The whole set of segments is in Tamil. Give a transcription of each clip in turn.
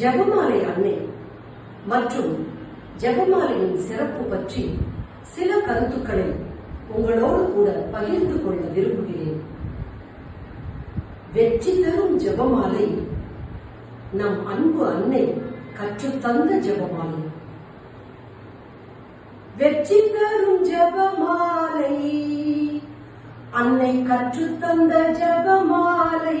ஜெபமாலை அன்னை மற்றும் ஜெபமாலையின் சிறப்பு பற்றி சில கருத்துக்களை உங்களோடு கூட பகிர்ந்து கொள்ள விரும்புகிறேன். வெற்றி தரும் ஜெபமாலை நம் அன்பு அன்னை கற்றுத்தந்த ஜெபமாலை. வெற்றி தரும் ஜெபமாலை அன்னை கற்றுத்தந்த ஜெபமாலை.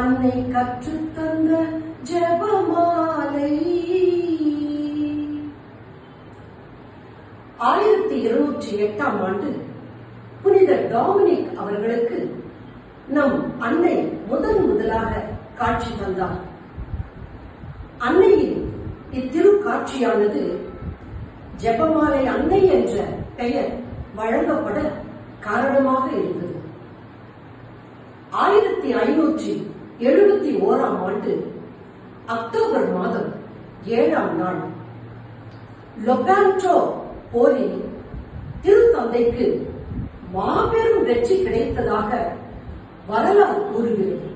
அன்னை கற்றுத்தந்த ஜபமாலை. ஆயிரத்தி இருநூற்றி எட்டாம் ஆண்டு புனித டாமினிக் அவர்களுக்கு நம் அன்னை முதன் முதலாக காட்சி தந்தார். அன்னையின் இத்திரு காட்சியானது ஜெபமாலை அன்னை என்ற பெயர் வழங்கப்பட காரணமாக இருந்தது. ஆயிரத்தி ஐநூற்றி எழுபத்தி ஓராம் ஆண்டு அக்டோபர் மாதம் ஏழாம் நாள். லொபான்டோ போரில் திருத்தந்தைக்கு மாபெரும் வெற்றி கிடைத்ததாக வரலாறு கூறுகிறது.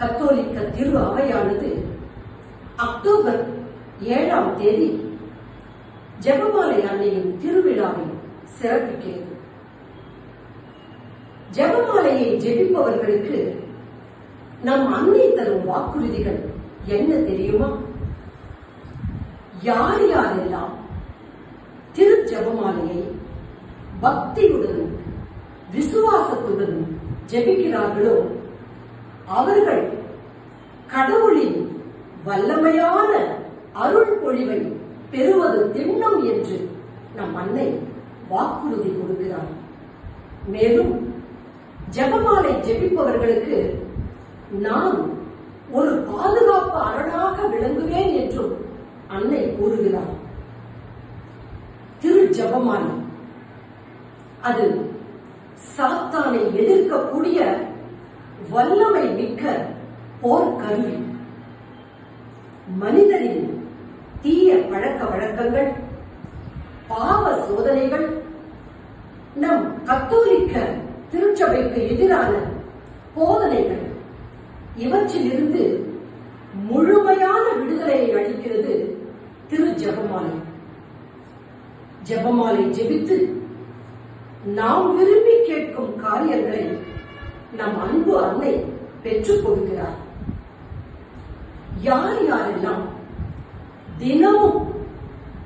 கத்தோலிக்க திரு அவையானது அக்டோபர் ஏழாம் தேதி ஜெபமாலை அன்னையின் திருவிழாவை சிறப்பிக்கிறது. ஜெபமாலையை ஜெபிப்பவர்களுக்கு நம் அன்னை தரும் வாக்குறுதிகள் என்ன தெரியுமா? யார் யாரெல்லாம் திரு ஜெபமாலையை பக்தியுடனும் விசுவாசத்துடனும் ஜெபிக்கிறார்களோ அவர்கள் கடவுளின் வல்லமையான அருள் பொழிவை பெறுவது திண்ணம் என்று நம் அன்னை வாக்குறுதி கொடுக்கிறார். மேலும் ஜெபமாலை ஜெபிப்பவர்களுக்கு நான் ஒரு பாதுகாப்பு அரணாக விளங்குவேன் என்றும் அன்னை கூறுகிறார் திரு ஜபமாலை அது சாத்தானை எதிர்க்கக்கூடிய வல்லமை மிக்க போர் கருவி. மனிதரின் தீய பழக்க வழக்கங்கள் பாவ சோதனைகள் நம் கத்தோலிக்க திருச்சபைக்கு எதிரான போதனைகள். இவற்றிலிருந்து முழுமையான விடுதலையை அளிக்கிறது திரு ஜபமாலை ஜபமாலை ஜெபித்து நாம் விரும்பி கேட்கும் காரியங்களை நம் அன்பு அன்னை பெற்றுக் கொடுக்கிறார். யார் யாரெல்லாம் தினமும்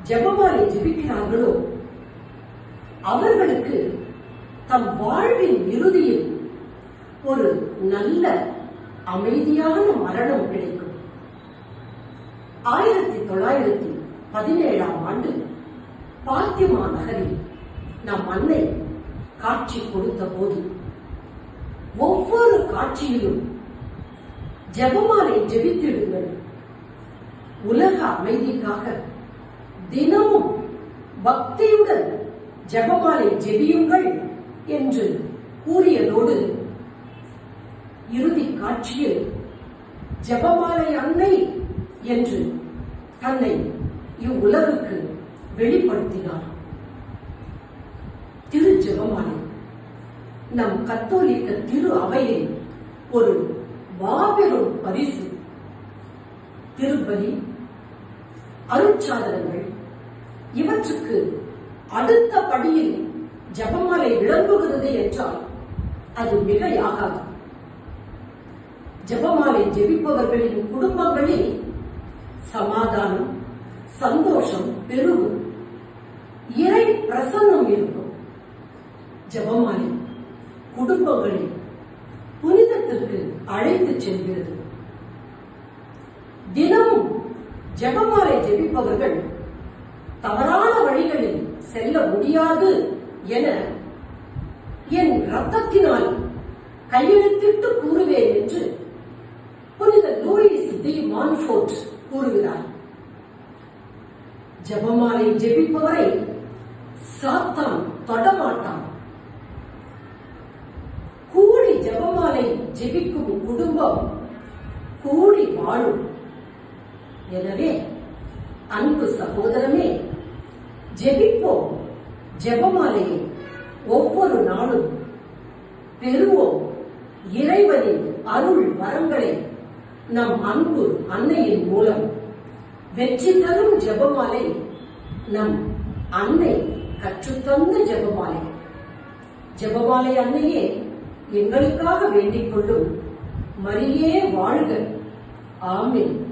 ஜபமாலை ஜெபிக்கிறார்களோ அவர்களுக்கு தம் வாழ்வின் இறுதியில் ஒரு நல்ல அமைதியான மரணம் கிடைக்கும். ஆயிரத்தி தொள்ளாயிரத்தி பதினேழாம் ஆண்டு பாத்திமா நகரில் நம் அன்னை காட்சி கொடுத்த போது ஒவ்வொரு காட்சியிலும் ஜபமாலை ஜெபித்திடுங்கள். உலக அமைதிக்காக தினமும் பக்தியுடன் ஜபமாலை ஜெபியுங்கள் என்று கூறியதோடு இறுதி காட்சியில் ஜெபமாலை அன்னை என்று தன்னை இவ்வுலகுக்கு வெளிப்படுத்தினார். திரு ஜெபமாலை நம் கத்தோலிக்க திரு அவையில் ஒரு மாபெரும் பரிசு. திருப்பலி அருட்சாதனங்கள். இவற்றுக்கு அடுத்த படியில் ஜபமாலை விளங்குகிறது என்றால் அது மிகையாகாது. ஜபமாலை ஜெபிப்பவர்களின் குடும்பங்களில் சமாதானம் சந்தோஷம் பெருகும். இறை பிரசன்னம் இருக்கும். ஜபமாலை குடும்பங்களை புனிதத்திற்கு அழைத்து செல்கிறது. தினமும் ஜெபமாலை ஜெபிப்பவர்கள் தவறான வழிகளில் செல்ல முடியாது என என் ரத்தத்தினால் கையெழுத்திட்டு கூறுவேன் என்று புனித லூயிஸ் டி மான்ஃபோர்ட் கூறுகிறார். ஜெபமாலை ஜெபிப்பவரை சாத்தான் தொடமாட்டான். கூடி ஜெபமாலை ஜெபிக்கும் குடும்பம் கூடி வாழும். எனவே அன்பு சகோதரமே ஜெபிப்போம். ஜெபமாலையை ஒவ்வொரு நாளும் பெறுவோம். இறைவனின் அருள் வரங்களை நம் அன்பு அன்னையின் மூலம். வெற்றி தரும் ஜெபமாலை நம் அன்னை கற்றுத்தந்த ஜெபமாலை. ஜெபமாலை அன்னையே எங்களுக்காக வேண்டிக் கொள்ளும் மரியே வாழ்க. ஆமின்.